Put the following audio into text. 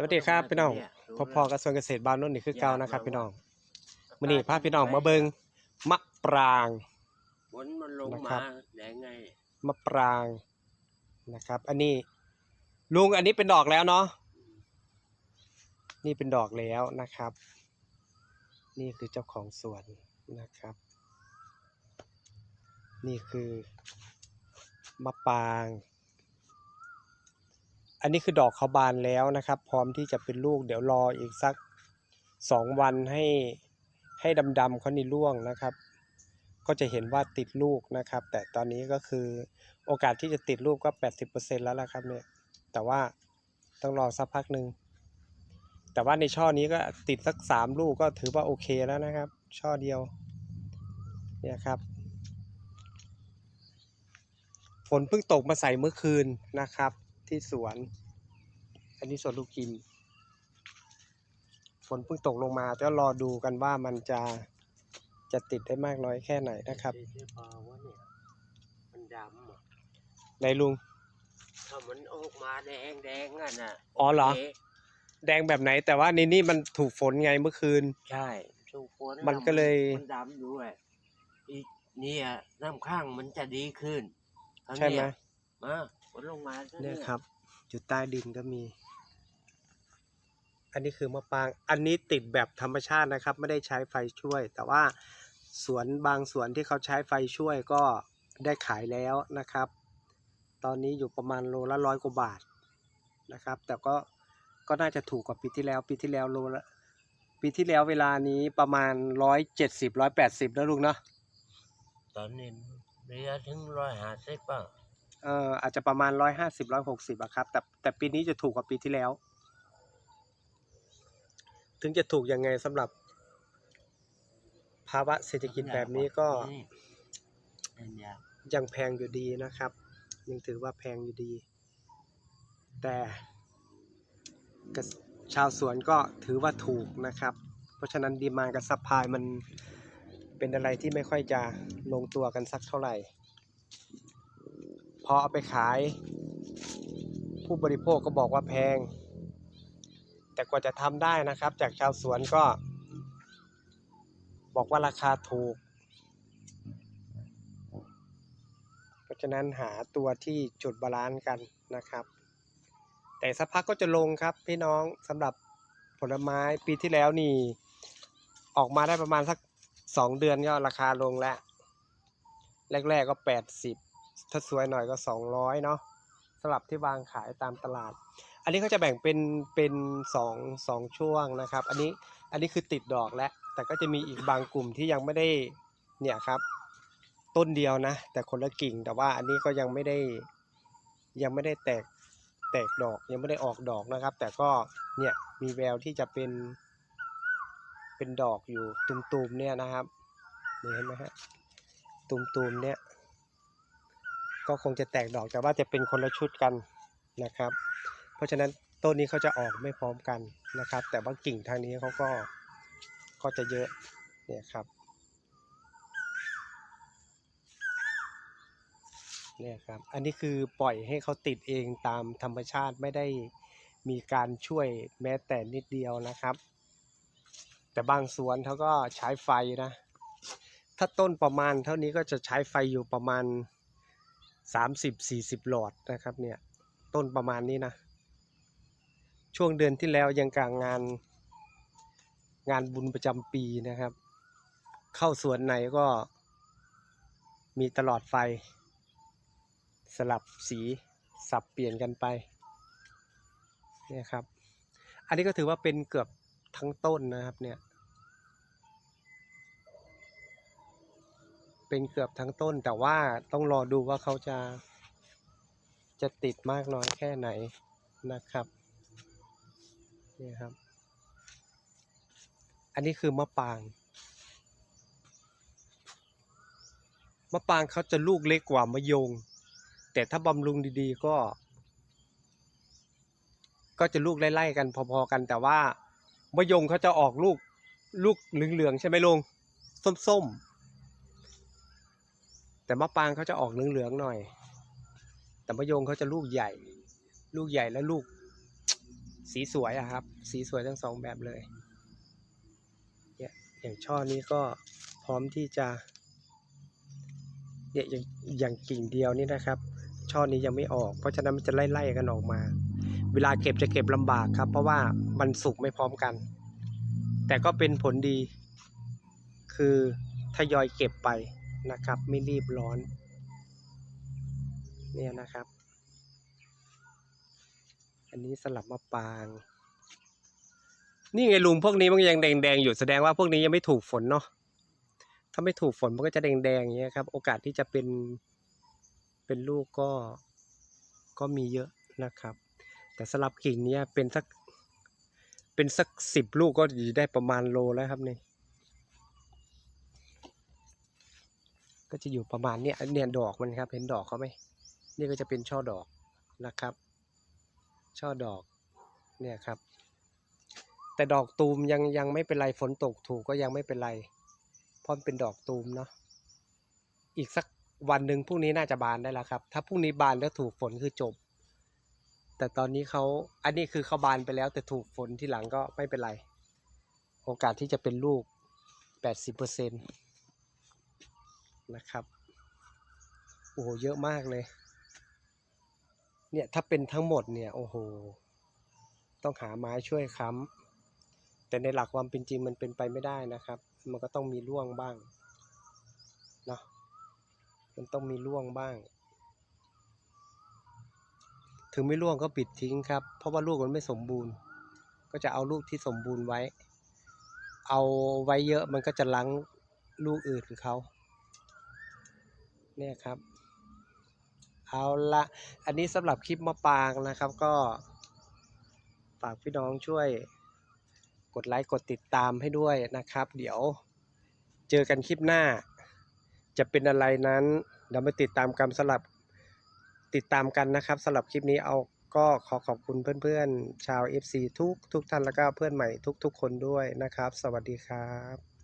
สวัสดีครับพี่น้องพอพอกระทรวงเกษตรบ้านโนุ่นนี่คือเก่านะครับ พี่น้องมื้อนี้พาพี่น้องมาเบิงมะปรางฝนมันลงนะครัมาบแดงไงมะปรางนะครับ อันนี้ ลุงอันนี้เป็นดอกแล้วเนาะนี่เป็นดอกแล้วนะครับ นี่คือเจ้าของสวนนะครับ นี่คือมะปราง อันนี้คือดอกเขาบานแล้วนะครับ พร้อมที่จะเป็นลูก เดี๋ยวรออีกสักสองวันให้ให้ดำๆเขานี่ร่วงนะครับ ก็จะเห็นว่าติดลูกนะครับ แต่ตอนนี้ก็คือโอกาสที่จะติดลูกก็ 80%แล้วละครับเนี่ยแต่ว่าต้องรอสักพักหนึ่งแต่ว่าในช่อนี้ก็ติดสักสามลูกก็ถือว่าโอเคแล้วนะครับ ช่อเดียวเนี่ยครับฝนเพิ่งตกมาใส่เมื่อคืนนะครับ ที่สวน อันนี้สวนลูกกิน ฝนเพิ่งตกลงมาจะรอดูกันว่ามันจะจะติดได้มากน้อยแค่ไหนนะครับที่ที่พอว่าเนี่ยมันดำอะในลุงถ้ามันออกมาแดงแดงอะน่ะอ๋อเหรอโคแดงแบบไหน แต่ว่าในนี่มันถูกฝนไงเมื่อคืน ใช่ถูกฝนมันก็เลยมันดำด้วยอีกเนี่ยน้ำข้างมันจะดีขึ้นคราวใช่ไหมเนี้ยมา ฝนลงมาซะเนี่ยครับ อยู่ใต้ดินก็มี อันนี้คือมะปราง อันนี้ติดแบบธรรมชาตินะครับ ไม่ได้ใช้ไฟช่วย แต่ว่าสวนบางสวนที่เขาใช้ไฟช่วยก็ได้ขายแล้วนะครับ ตอนนี้อยู่ประมาณโลละร้อยกว่าบาทนะครับ แต่ก็ก็น่าจะถูกกว่าปีที่แล้ว ปีที่แล้วโลละปีที่แล้วเวลานี้ประมาณร้อยเจ็ดสิบร้อยแปดสิบแล้วลุงเนาะตอนนี้เรียถึงร้อยห้าสิบป่ะ เอ่ออาจจะประมาณร้อยห้าสิบร้อยหกสิบอะครับ แต่แต่ปีนี้จะถูกกว่าปีที่แล้ว ถึงจะถูกยังไงสำหรับภาวะเศรษฐกิจแบบนี้ก็ยังแพงอยู่ดีนะครับ ยังถือว่าแพงอยู่ดี แต่ชาวสวนก็ถือว่าถูกนะครับ เพราะฉะนั้นดีมานกับซัพพลายมันเป็นอะไรที่ไม่ค่อยจะลงตัวกันสักเท่าไหร่ พอเอาไปขาย ผู้บริโภคก็บอกว่าแพง แต่กว่าจะทำได้นะครับ จากชาวสวนก็ บอกว่าราคาถูก เพราะฉะนั้นหาตัวที่จุดบาลานซ์กันนะครับ แต่สักพักก็จะลงครับพี่น้องสำหรับผลไม้ปีที่แล้วนี่ ออกมาได้ประมาณสักสองเดือนก็ราคาลงแล้ว แรก ๆก็แปดสิบ ถ้าสวยหน่อยก็สองร้อยเนาะสำหรับที่วางขายตามตลาด อันนี้เขาจะแบ่งเป็นเป็นสองสองช่วงนะครับ อันนี้อันนี้คือติดดอกแล้ว แต่ก็จะมีอีกบางกลุ่มที่ยังไม่ได้เนี่ยครับต้นเดียวนะ แต่คนละกิ่งแต่ว่าอันนี้ก็ยังไม่ได้ยังไม่ได้แตกแตกดอกยังไม่ได้ออกดอกนะครับ แต่ก็เนี่ยมีแววที่จะเป็น เป็นดอกอยู่ตุ่มๆเนี่ยนะครับเห็นไหมฮะตุ่มๆเนี่ย ก็คงจะแตกดอกแต่ว่าจะเป็นคนละชุดกันนะครับ เพราะฉะนั้นต้นนี้เขาจะออกไม่พร้อมกันนะครับ แต่ว่ากิ่งทางนี้เขาก็ก็จะเยอะเนี่ยครับเนี่ยครับ อันนี้คือปล่อยให้เขาติดเองตามธรรมชาติไม่ได้มีการช่วยแม้แต่นิดเดียวนะครับ แต่บางสวนเขาก็ใช้ไฟนะ ถ้าต้นประมาณเท่านี้ก็จะใช้ไฟอยู่ประมาณ 30-40หลอดนะครับเนี่ยต้นประมาณนี้นะ ช่วงเดือนที่แล้วยังกลางงานงานบุญประจำปีนะครับ เข้าสวนไหนก็มีตลอดไฟ สลับสีสับเปลี่ยนกันไปเนี่ยครับ อันนี้ก็ถือว่าเป็นเกือบทั้งต้นนะครับเนี่ย เป็นเกือบทั้งต้น แต่ว่าต้องรอดูว่าเขาจะ จะติดมากน้อยแค่ไหนนะครับนี่ครับ อันนี้คือมะปาง มะปางเขาจะลูกเล็กกว่ามะยง แต่ถ้าบำรุงดีๆก็ ก็จะลูกไล่ๆกันพอๆกันแต่ว่ามะยงเขาจะออกลูกลูกเหลืองๆใช่ไหมลุงส้มๆ แต่มะปางเขาจะออกเหลืองๆหน่อย แต่มะยงเขาจะลูกใหญ่ ลูกใหญ่แล้วลูก สีสวยอะครับ สีสวยทั้งสองแบบเลยเนี่ยอย่างช่อนี้ก็พร้อมที่จะเนี่ยอย่างอย่างกิ่งเดียวนี่นะครับ ช่อนี้ยังไม่ออก เพราะฉะนั้นมันจะไล่ๆกันออกมา เวลาเก็บจะเก็บลำบากครับ เพราะว่ามันสุกไม่พร้อมกัน แต่ก็เป็นผลดี คือทยอยเก็บไป นะครับ ไม่รีบร้อน เนี่ยนะครับ อันนี้สลับมะปราง นี่ไงลุงพวกนี้มันยังแดงๆอยู่แสดงว่าพวกนี้ยังไม่ถูกฝนเนาะถ้าไม่ถูกฝนมันก็จะแดงๆอย่างเงี้ยครับ โอกาสที่จะเป็นเป็นลูกก็ก็มีเยอะนะครับ แต่สลับกิ่งเนี้ยเป็นสักเป็นสักสิบลูกก็อยู่ได้ประมาณโลแล้วครับนี่ ก็จะอยู่ประมาณเนี้ยเนี่ยดอกมันครับ เห็นดอกเขาไหมนี่ก็จะเป็นช่อดอกนะครับ ช่อดอกเนี่ยครับ แต่ดอกตูมยังยังไม่เป็นไรฝนตกถูกก็ยังไม่เป็นไร เพราะเป็นดอกตูมเนาะอีกสักวันหนึ่งพรุ่งนี้น่าจะบานได้แล้วครับ ถ้าพรุ่งนี้บานแล้วถูกฝนคือจบ แต่ตอนนี้เขาอันนี้คือเขาบานไปแล้ว แต่ถูกฝนที่หลังก็ไม่เป็นไร โอกาสที่จะเป็นลูกแปดสิบเปอร์เซ็นต์ นะครับ โอ้โห เยอะมากเลย เนี่ย ถ้าเป็นทั้งหมดเนี่ย โอ้โห ต้องหาไม้ช่วยค้ำแต่ในหลักความเป็นจริงมันเป็นไปไม่ได้นะครับ มันก็ต้องมีร่วงบ้างเนาะมันต้องมีร่วงบ้าง ถึงไม่ร่วงก็ปิดทิ้งครับ เพราะว่าลูกมันไม่สมบูรณ์ ก็จะเอาลูกที่สมบูรณ์ไว้ เอาไว้เยอะมันก็จะล้างลูกอื่นเขา เนี่ยครับ เอาละอันนี้สำหรับคลิปมะปรางนะครับก็ ฝากพี่น้องช่วย กดไลค์กดติดตามให้ด้วยนะครับ เดี๋ยวเจอกันคลิปหน้า จะเป็นอะไรนั้นเดี๋ยวมาติดตามกันสำหรับติดตามกันนะครับสำหรับคลิปนี้เอาก็ขอขอบคุณเพื่อนๆ ชาว FC ทุกทุกท่านแล้วก็เพื่อนใหม่ทุกๆ คนด้วยนะครับ สวัสดีครับ